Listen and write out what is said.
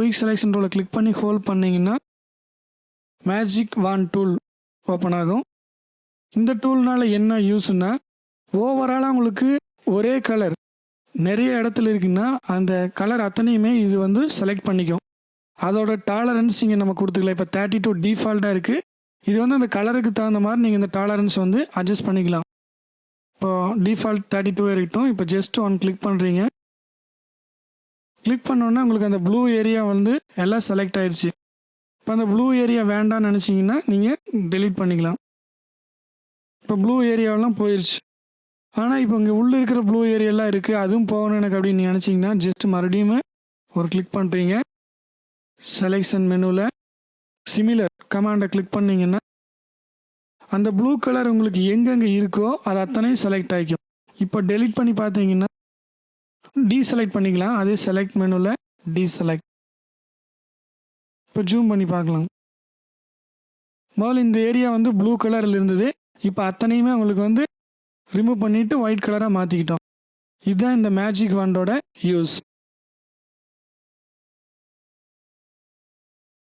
Quick selection டூலை click பண்ணி hold பண்ணிங்கன்னா மேஜிக் வான் டூல் ஓப்பன் ஆகும். இந்த டூல்னால் என்ன யூஸ்னா ஓவராலாக உங்களுக்கு ஒரே கலர் நிறைய இடத்துல இருக்குன்னா அந்த கலர் அத்தனையுமே இது வந்து செலக்ட் பண்ணிக்கும். அதோட டாலரன்ஸ் இங்கே நம்ம கொடுத்துக்கலாம். இப்போ தேர்ட்டி டூ டிஃபால்ட்டாக இருக்குது இது வந்து அந்த கலருக்கு தகுந்த மாதிரி நீங்கள் இந்த டாலரன்ஸ் வந்து அட்ஜஸ்ட் பண்ணிக்கலாம். இப்போ டிஃபால்ட் தேர்ட்டி டூ இருக்கட்டும் இப்போ ஜஸ்ட் ஒன் கிளிக் பண்ணுறீங்க கிளிக் பண்ணோன்னே உங்களுக்கு அந்த ப்ளூ ஏரியா வந்து எல்லாம் செலக்ட் ஆயிடுச்சு. இப்போ அந்த ப்ளூ ஏரியா வேண்டாம்னு நினச்சிங்கன்னா நீங்கள் டெலிட் பண்ணிக்கலாம். இப்போ ப்ளூ ஏரியாவெல்லாம் போயிடுச்சு ஆனால் இப்போ இங்கே உள்ளே இருக்கிற ப்ளூ ஏரியாலாம் இருக்குது அதுவும் போகணும் எனக்கு அப்படின்னு நினச்சிங்கன்னா ஜஸ்ட் மறுபடியும் ஒரு கிளிக் பண்ணுறீங்க செலெக்ஷன் மெனுவில் சிமிலர் கமாண்டை கிளிக் பண்ணிங்கன்னா அந்த ப்ளூ கலர் உங்களுக்கு எங்கெங்கே இருக்கோ அது அத்தனையும் செலக்ட் ஆகிக்கும் இப்போ டெலிட் பண்ணி பார்த்தீங்கன்னா டீசெலக்ட் பண்ணிக்கலாம். அதே செலக்ட் மெனுவில் டீசெலக்ட் இப்போ ஜூம் பண்ணி பார்க்கலாம். முதல்ல இந்த ஏரியா வந்து ப்ளூ கலரில் இருந்தது. இப்போ அத்தனையுமே உங்களுக்கு வந்து ரிமூவ் பண்ணிவிட்டு ஒயிட் கலராக மாற்றிக்கிட்டோம் இதுதான் இந்த மேஜிக் வாண்டோட யூஸ்